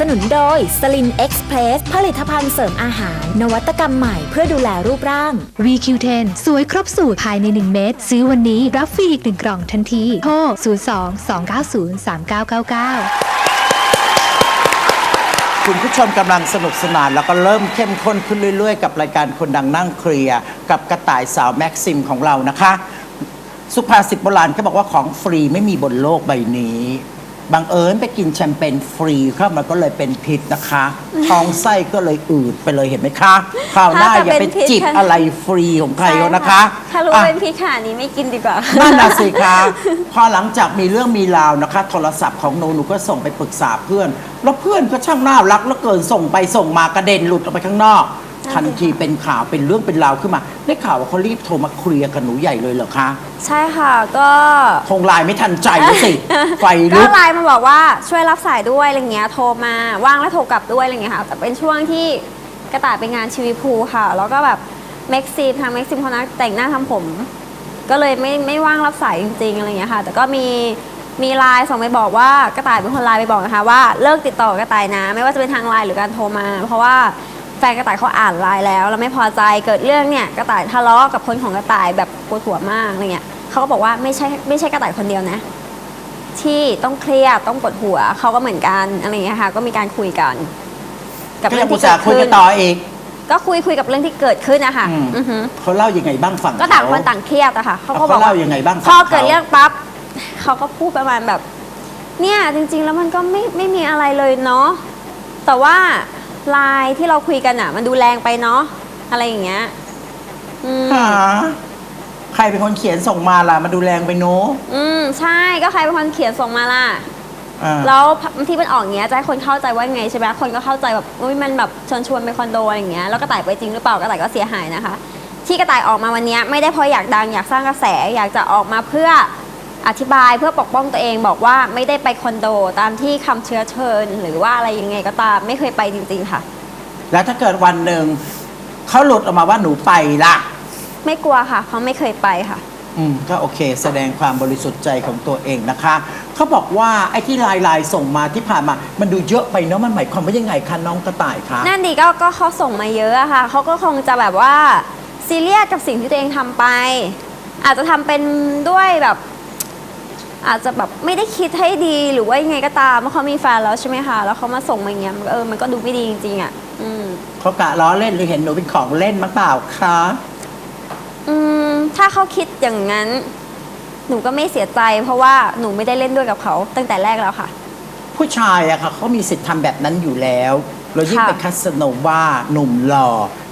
สนุนโดยสลินเอ็กซ์เพรสผลิตภัณฑ์เสริมอาหาร นวัตกรรมใหม่เพื่อดูแลรูปร่าง VQ10 สวยครบสูตรภายใน 1 เม็ดซื้อวันนี้รับฟรีอีก 1 กล่องทันทีโทร02 290 3999คุณผู้ชมกำลังสนุกสนานแล้วก็เริ่มเข้มข้นขึ้นเรื่อยๆ กับรายการคนดังนั่งเคลียร์กับกระต่ายสาวแม็กซิมของเรานะคะ สุภาษิตโบราณเขาบอกว่าของฟรีไม่มีบนโลกใบนี้ บังเอิญไปกินแชมเปญฟรีเข้ามาก็เลยเป็นพิษนะคะท้องไส้ก็เลยอืดไปเลยเห็นไหมคะคราวหน้าถ้าจะอย่าไปเป็นพิษจิบค่ะ อะไรฟรีของใครเขานะคะถ้ารู้อะ เป็นพิษขนาดนี้ไม่กินดีกว่า นั่นน่ะสิคะ พอหลังจากมีเรื่องมีราวนะคะ โทรศัพท์ของหนูหนูก็ส่งไปปรึกษาเพื่อน แล้วเพื่อนก็ช่างน่ารักแล้วเกินส่งไปส่งมากระเด็นหลุดออกไปข้างนอก ทันทีเป็นข่าวเป็นเรื่องเป็นราวขึ้นมา ได้ข่าวว่าเขารีบโทรมาเคลียร์กับหนูใหญ่เลยเหรอคะ ใช่ค่ะก็คงไลน์ไม่ทันใจเลยสิ ไฟก็ลุกไลน์มาบอกว่าช่วยรับสายด้วยอะไรเงี้ยโทรมาว่างแล้วโทรกลับด้วยอะไรเงี้ยค่ะ แต่เป็นช่วงที่กระต่ายไปงานชีวิพูค่ะ แล้วก็แบบเม็กซิมทางเม็กซิมเขานัดแต่งหน้าทำผม ก็เลยไม่ไม่ว่างรับสายจริงๆอะไรเงี้ยค่ะ แต่ก็มีมีไลน์ส่งไปบอกว่ากระต่ายเป็นคนไลน์ไปบอกนะคะว่าเลิกติดต่อกับกระต่ายนะ ไม่ว่าจะเป็นทางไลน์หรือการโทรมา เพราะว่า แฟนกระต่ายเขาอ่านไลน์แล้วแล้วไม่พอใจเกิดเรื่องเนี่ยกระต่ายทะเลาะกับคนของกระต่ายแบบปวดหัวมากอะไรเงี้ยเขาก็บอกว่าไม่ใช่ไม่ใช่กระต่ายคนเดียวนะ ที่ต้องเครียดต้องปวดหัวเขาก็เหมือนกันอะไรอย่างเงี้ยค่ะก็มีการคุยกัน กับก็เรื่ยัองงอุตที่ส่าเกิห์ดคุยขึ้กันนต่ออีกก็คุยคุยกับเรื่องที่เกิดขึ้นนะคะอืมอือฮึเขาเล่ายังไงบ้างฝั่งก็ต่างคนต่างเครียดอะค่ะเขาก็เขาบอกเล่ายังไงบ้างพอฝั่งเกิดเขาเรื่องปั๊บเขาก็พูดประมาณแบบ เนี่ยจริง ๆ แล้วมันก็ไม่ไม่มีอะไรเลยเนาะแต่ว่า ไลน์ที่เราคุยกันอะมันดูแรงไปเนาะอะไรอย่างเงี้ยอืม หาใครเป็นคนเขียนส่งมาล่ะ มาดูแรงไปโน้อืม ใช่ก็ใครเป็นคนเขียนส่งมาล่ะ อ่าแล้วบางทีมันออกอย่างเงี้ยจะให้คนเข้าใจว่าไงใช่ไหมคนก็เข้าใจแบบอุ้ยมันแบบชวนชวนไปคอนโดอะไรอย่างเงี้ยแล้วกระต่ายไปจริงหรือเปล่ากระต่ายก็เสียหายนะคะ ที่กระต่ายออกมาวันเนี้ยไม่ได้เพราะอยากดังอยากสร้างกระแสอยากจะออกมาเพื่อ อธิบายเพื่อปกป้องตัวเองบอกว่าไม่ได้ไปคอนโดตามที่คำเชื้อเชิญ หรือว่าอะไรยังไงก็ตามไม่เคยไปจริงๆค่ะ แล้วถ้าเกิดวันหนึ่งเขาหลุดออกมาว่าหนูไปล่ะไม่กลัวค่ะเพราะไม่เคยไปค่ะ อืมก็โอเค แสดงความบริสุทธิ์ใจของตัวเองนะคะเขาบอกว่าไอ้ที่ไลน์ไลน์ส่งมาที่ผ่านมา มันดูเยอะไปเนาะมันหมายความว่ายังไงคะน้องกระต่ายคะ นั่นดีก็ก็เขาส่งมาเยอะอะค่ะ เขาก็คงจะแบบว่าซีเรียสกับสิ่งที่ตัวเองทำไป อาจจะทำเป็นด้วยแบบ อาจจะแบบไม่ได้คิดให้ดีหรือว่ายังไงก็ตามเพราะเขามีแฟนแล้วใช่ไหมคะแล้วเขามาส่งมาอย่างเงี้ยมันก็เออมันก็ดูไม่ดีจริงๆอะอืมเขากะล้อเล่นหรือเห็นหนูเป็นของเล่นมั้งเปล่าคะอืมถ้าเขาคิดอย่างนั้น หนูก็ไม่เสียใจ เพราะว่าหนูไม่ได้เล่นด้วยกับเขาตั้งแต่แรกแล้วค่ะ ผู้ชายอะค่ะเขามีสิทธิ์ทำแบบนั้นอยู่แล้ว เรายิ่งค่ะ เป็นคัสโนวาหนุ่มหล่อ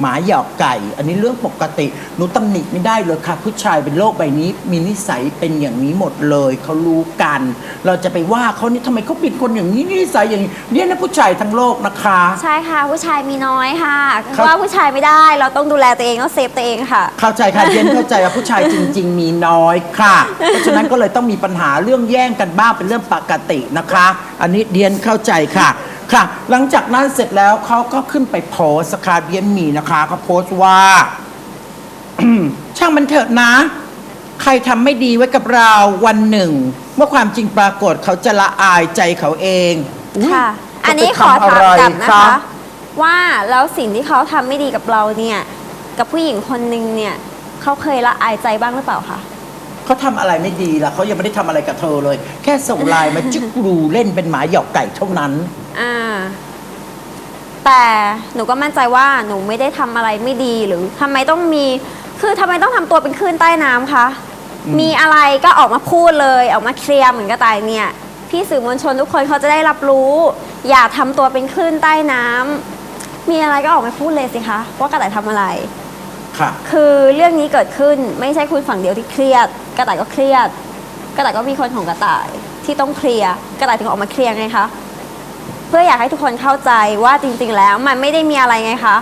หมาหยอกไก่ อันนี้เรื่องปกติหนูตำหนิไม่ได้เลยค่ะ ผู้ชายเป็นโลกใบนี้ มีนิสัยเป็นอย่างนี้หมดเลยเขารู้กัน เราจะไปว่าเขานี่ทำไมเขาเป็นคนอย่างนี้นิสัยอย่างนี้เนี่ยนะผู้ชายทั้งโลกนะคะ ใช่ค่ะ ผู้ชายมีน้อยค่ะครับ ว่าผู้ชายไม่ได้เราต้องดูแลตัวเองต้องเซฟตัวเองค่ะ เข้าใจค่ะเดียนเข้าใจว่าผู้ชายจริง ๆ มีน้อยค่ะ เพราะฉะนั้นก็เลยต้องมีปัญหาเรื่องแย่งกันบ้างเป็นเรื่องปกตินะคะ อันนี้เดียนเข้าใจค่ะ ค่ะ หลังจากนั้นเสร็จแล้วเขาก็ขึ้นไปโพสต์ค่ะเดียนมีนะคะเขาโพสต์ว่า ช่างมันเถอะนะ ใครทำไม่ดีไว้กับเราวันหนึ่ง เมื่อความจริงปรากฏเขาจะละอายใจเขาเองอุ๊ยค่ะเขาอันนี้ไปขอทำถามไรกลับนะคะ ว่าแล้วสิ่งที่เขาทำไม่ดีกับเราเนี่ย กับผู้หญิงคนนึงเนี่ยเขาเคยละอายใจบ้างหรือเปล่าคะเขาทำอะไรไม่ดีล่ะเขายังไม่ได้ทำอะไรกับเธอเลย แค่ส่งไลน์มาจึกรูเล่นเป็นหมาหยอกไก่เท่านั้น อ่า แต่หนูก็มั่นใจว่าหนูไม่ได้ทำอะไรไม่ดีหรือทำไมต้องมี คือทำไมต้องทำตัวเป็นคลื่นใต้น้ำคะ มีอะไรก็ออกมาพูดเลย ออกมาเคลียร์เหมือนกระต่ายเนี่ย พี่สื่อมวลชนทุกคนเขาจะได้รับรู้ อย่าทำตัวเป็นคลื่นใต้น้ำมีอะไรก็ออกมาพูดเลยสิคะว่ากระต่ายทำอะไร ค่ะ คือเรื่องนี้เกิดขึ้นไม่ใช่คุณฝั่งเดียวที่เครียด กระต่ายก็เครียด กระต่ายก็มีคนของกระต่ายที่ต้องเคลียร์กระต่ายถึงออกมาเคลียร์ไงคะ เพื่ออยากให้ทุกคนเข้าใจว่าจริงๆ แล้วมันไม่ได้มีอะไรไงคะ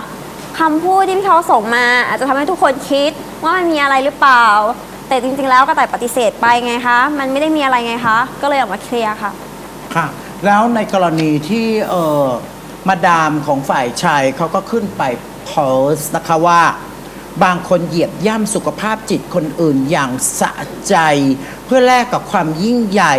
คำพูดที่พี่เขาส่งมา อาจจะทำให้ทุกคนคิดว่ามันมีอะไรหรือเปล่า แต่จริงๆ แล้วกระต่ายปฏิเสธไปไงคะ มันไม่ได้มีอะไรไงคะ ก็เลยออกมาเคลียร์ค่ะ ค่ะ แล้วในกรณีที่เออมาดามของฝ่ายชายเขาก็ขึ้นไปโพสต์นะคะว่า บางคนเหยียบย่ำสุขภาพจิตคนอื่นอย่างสะใจ เพื่อแลกกับความยิ่งใหญ่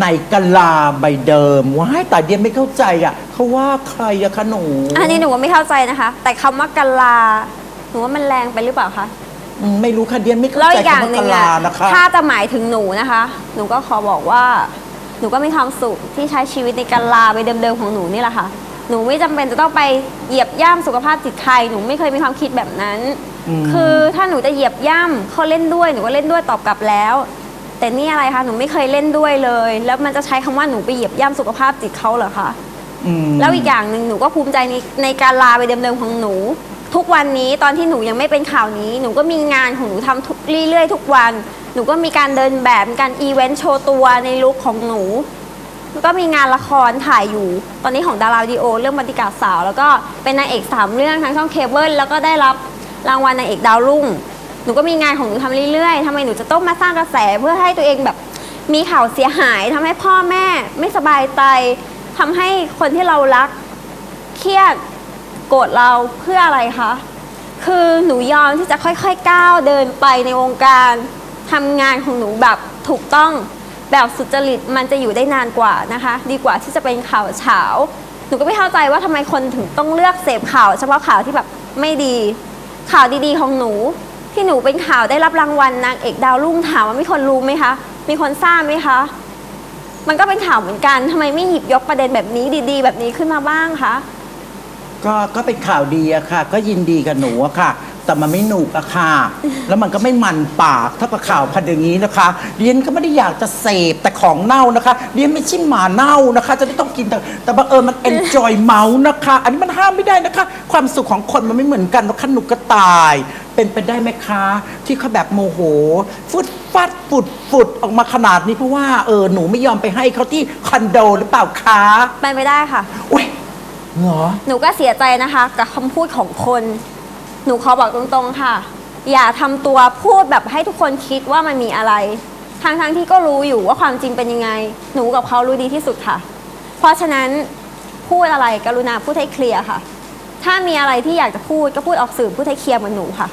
ในกะลาใบเดิมว้ายแต่เดียนไม่เข้าใจอะเขาว่าใครอะคะหนูอันนี้หนูก็ไม่เข้าใจนะคะ แต่คำว่ากะลาหนูว่ามันแรงไปหรือเปล่าคะอืมไม่รู้ค่ะเดียนไม่เข้าแล้วใจอีกอย่างคำว่าหนึ่กะงลาอะนะคะ ถ้าจะหมายถึงหนูนะคะ หนูก็ขอบอกว่า หนูก็มีความสุขที่ใช้ชีวิตในกาลาไปเดิมๆของหนูนี่แหละค่ะ หนูไม่จำเป็นจะต้องไปเหยียบย่ำสุขภาพจิตใครหนูไม่เคยมีความคิดแบบนั้นคือถ้าหนูจะเหยียบย่ำเขาเล่นด้วยหนูก็เล่นด้วยตอบกลับแล้ว แต่นี่อะไรคะหนูไม่เคยเล่นด้วยเลย แล้วมันจะใช้คำว่าหนูไปเหยียบย่ำสุขภาพจิตเขาเหรอคะอืมแล้วอีกอย่างหนึ่งหนูก็ภูมิใจในในการลาไปเดิมๆของหนู ทุกวันนี้ตอนที่หนูยังไม่เป็นข่าวนี้ หนูก็มีงานของหนูทำทุกเรื่อยๆทุกวัน หนูก็มีการเดินแบบมีการอีเวนต์โชว์ตัวในลุคของหนูแล้วก็มีงานละครถ่ายอยู่ ตอนนี้ของดาราวิดีโอ เรื่องบรรติกาศสาว แล้วก็เป็นนางเอกสามเรื่องทั้งช่องเคเบิลแล้วก็ได้รับรางวัลนางเอกดาวรุ่ง หนูก็มีงานของหนูทำเรื่อยๆทำไมหนูจะต้องมาสร้างกระแสเพื่อให้ตัวเองแบบมีข่าวเสียหายทำให้พ่อแม่ ไม่สบายใจทำให้คนที่เรารัก เครียดโกรธเราเพื่ออะไรคะ คือหนูยอมที่จะค่อยๆก้าวเดินไปในวงการทำงานของหนูแบบถูกต้องแบบสุจริตมันจะอยู่ได้นานกว่านะคะ ดีกว่าที่จะเป็นข่าวเฉาหนูก็ไม่เข้าใจว่าทำไมคนถึงต้องเลือกเสพข่าว เฉพาะข่าวที่แบบไม่ดีข่าวดีๆของหนู ที่หนูเป็นข่าวได้รับรางวัลนางเอกดาวรุ่งถามว่ามีคนรู้ไหมคะ มีคนทราบไหมคะ มันก็เป็นข่าวเหมือนกันทำไมไม่หยิบยกประเด็นแบบนี้ดี ๆ แบบนี้ขึ้นมาบ้างคะ ก็ก็เป็นข่าวดีอะค่ะ ก็ยินดีกับหนูอะค่ะ แต่มันไม่หนุกอะค่ะ แล้วมันก็ไม่มันปากเท่ากับข่าวพันอย่างนี้นะคะเรียนก็ไม่ได้อยากจะเสพแต่ของเน่านะคะเรียนไม่ใช่หมาเน่านะคะ จะได้ต้องกินแต่แต่บังเอิญมัน enjoy เมาส์นะคะ อันนี้มันห้ามไม่ได้นะคะ ความสุขของคนมันไม่เหมือนกันนะคะหนูกระต่าย เป็นไปได้ไหมคะที่เขาแบบโมโห ฟุดฟัดฟุดฟุดออกมาขนาดนี้เพราะว่าเออหนูไม่ยอมไปให้เขาที่คอนโดหรือเปล่าคะไปไม่ได้ค่ะ อุ้ยเหรอหนูก็เสียใจนะคะ กับคำพูดของคน หนูขอบอกตรงๆค่ะ อย่าทำตัวพูดแบบให้ทุกคนคิดว่ามันมีอะไรทางทั้งๆที่ก็รู้อยู่ว่าความจริงเป็นยังไง หนูกับเขารู้ดีที่สุดค่ะ เพราะฉะนั้นพูดอะไรกรุณาพูดให้เคลียร์ค่ะ ถ้ามีอะไรที่อยากจะพูดก็พูดออกสื่อพูดให้เคลียร์เหมือนหนูค่ะ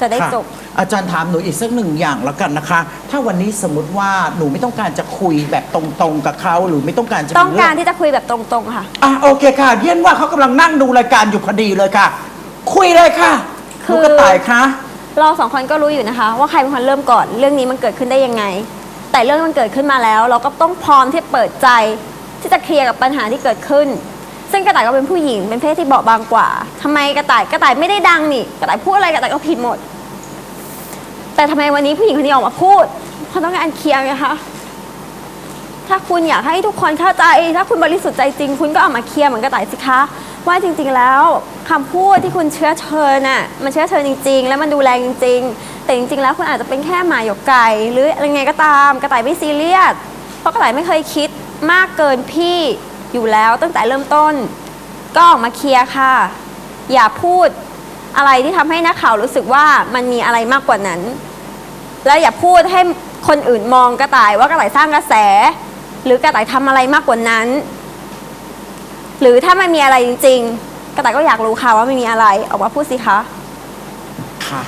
จะได้ค่ะจบ อาจารย์ถามหนูอีกสักหนึ่งอย่างแล้วกันนะคะ ถ้าวันนี้สมมติว่าหนูไม่ต้องการจะคุยแบบตรงๆกับเขาหรือไม่ต้องการจะมีต้องการเที่จะคุยแบบตรงๆค่ะ อะโอเคค่ะ เยี่ยนว่าเขากำลังนั่งดูรายการอยู่พอดีเลยค่ะ คุยเลยค่ะคืลูอ กกระต่ายคะเราสองคนก็รู้อยู่นะคะ ว่าใครเป็นคนเริ่มก่อนเรื่องนี้มันเกิดขึ้นได้ยังไง แต่เรื่องมันเกิดขึ้นมาแล้ว เราก็ต้องพร้อมที่จะเปิดใจที่จะเคลียร์กับปัญหาที่เกิดขึ้น ซึ่งกระต่ายก็เป็นผู้หญิงเป็นเพศที่เบาบางกว่าทำไมกระต่ายกระต่ายไม่ได้ดังนี่ กระต่ายพูดอะไรกระต่ายก็ผิดหมด แต่ทำไมวันนี้ผู้หญิงคนนี้ออกมาพูดเพราะต้องการเคลียร์ไงคะถ้าคุณอยากให้ทุกคนเข้าใจ ถ้าคุณบริสุทธิ์ใจจริง คุณก็ออกมาเคลียร์เหมือนกระต่ายสิคะ ว่าจริง ๆ แล้วคำพูดที่คุณเชื้อเชิญน่ะมันเชื้อเชิญจริง ๆ แล้วมันดูแรงจริง ๆ แต่จริง ๆ แล้วคุณอาจจะเป็นแค่หมาหยกไก่หรืออะไรไงก็ตาม กระต่ายไม่ซีเรียสเพราะกระต่ายไม่เคยคิดมากเกินพี่ อยู่แล้วตั้งแต่เริ่มต้น ก็ออกมาเคลียร์ค่ะ อย่าพูดอะไรที่ทำให้นักข่าวรู้สึกว่ามันมีอะไรมากกว่านั้น แล้วอย่าพูดให้คนอื่นมองกระต่ายว่ากระต่ายสร้างกระแส หรือกระต่ายทำอะไรมากกว่านั้น หรือถ้ามันมีอะไรจริง ๆ กระต่ายก็อยากรู้ค่ะว่าไม่มีอะไรออกมาพูดสิคะ ค่ะ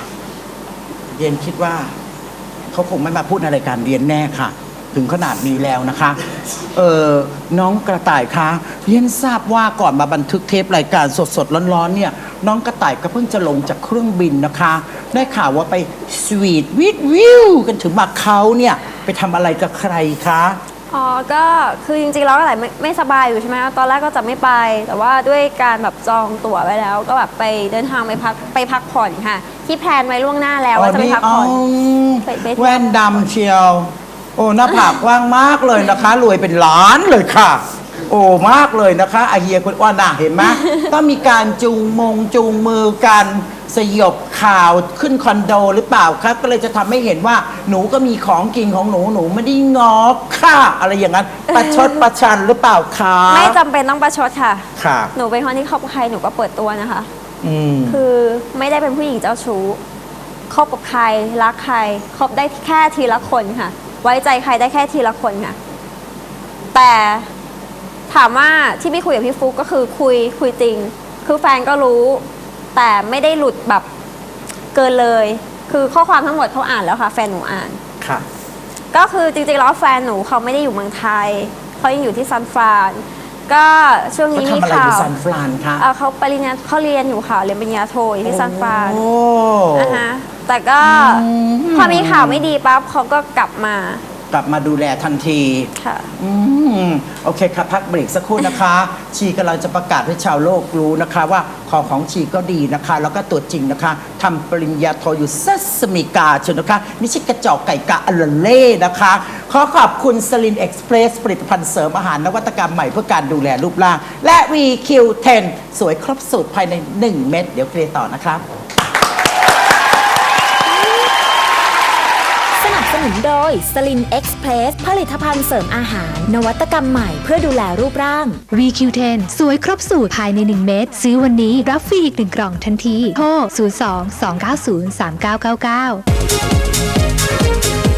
เรียนคิดว่า เขาคงไม่มาพูดในรการเรียนแน่ค่ะ ถึงขนาดนี้แล้วนะคะ เออน้องกระต่ายคะเรียนทราบว่าก่อนมาบันทึกเทปรายการสดๆร้อนๆเนี่ย น้องกระต่ายก็เพิ่งจะลงจากเครื่องบินนะคะ ได้ข่าวว่าไปสวีทวิดวิวกันถึงมาเขาเนี่ย ไปทำอะไรกับใครคะ อ๋อ ก็คือจริงๆแล้วกระต่ายไม่ไม่สบายอยู่ใช่ไหมคะตอนแรกก็จะไม่ไป แต่ว่าด้วยการแบบจองตั๋วไว้แล้ว ก็แบบไปเดินทางไปพักไปพักผ่อนค่ะ ที่แพลนไว้ล่วงหน้าแล้วว่าจะไปพักผ่อนไปไปเที่ยวแว่นดำเชียว โอ้หน้าผากกว้างมากเลยนะคะ รวยเป็นล้านเลยค่ะ โอ้มากเลยนะคะอาเฮียคุณอ้วนน่ะเห็นไหมต้องมีการจูงมงจูงมือกันสยบข่าวขึ้นคอนโดหรือเปล่าคะก็เลยจะทำให้เห็นว่าหนูก็มีของกินของหนูหนูไม่ได้งอค่ะ อะไรอย่างนั้น ประชดประชันหรือเปล่าคะไม่จำเป็นต้องประชดค่ะ ค่ะ หนูเป็นคนที่คบกับใครหนูก็เปิดตัวนะคะ อืม คือไม่ได้เป็นผู้หญิงเจ้าชู้คบกับใครรักใครคบได้แค่ทีละคนค่ะ ไว้ใจใครได้แค่ทีละคนค่ะ แต่ถามว่าที่ไม่คุยกับพี่ฟุกก็คือคุยคุยจริง คือแฟนก็รู้ แต่ไม่ได้หลุดแบบเกินเลย คือข้อความทั้งหมดเขาอ่านแล้วค่ะ แฟนหนูอ่าน ค่ะ ก็คือจริงๆแล้วแฟนหนูเขาไม่ได้อยู่เมืองไทยเขายังอยู่ที่ซานฟรานก็ช่วงเขานี้มีทำอะไรอข่ายู่วซานฟรานคะ เอ่อเขาปริญญาเขาเรียนอยู่ค่ะเรียนปริญญาโทอยู่ที่ซานฟรานโอ้อ่าฮะ แต่ก็พอมีข่าวไม่ดีปั๊บเขาก็กลับมา กลับมาดูแลทันทีค่ะ อืมโอเคครับพักเบรกสักครู่นะคะ ชีกำลังจะประกาศให้ชาวโลกรู้นะคะ ว่าของของชีก็ดีนะคะ แล้วก็ตัวจริงนะคะทำปริญญาโทอยู่เซสมิกาชนนะคะไม่ใช่กระจอกไก่กะอลเล่นะคะ ขอขอบคุณสลินเอ็กซ์เพรสผลิตภัณฑ์เสริมอาหารนวัตกรรมใหม่เพื่อการดูแลรูปร่าง และ VQ10 สวยครบสูตรภายใน 1 เม็ดเดี๋ยวเคลียร์ต่อนะครับ นุนโดยสลินเอ็กซ์เพรสผลิตภัณฑ์เสริมอาหาร นวัตกรรมใหม่เพื่อดูแลรูปร่าง VQ10 สวยครบสูตรภายใน 1 เม็ดซื้อวันนี้รับฟรีอีก 1 กล่องทันที โทร 02 290 3999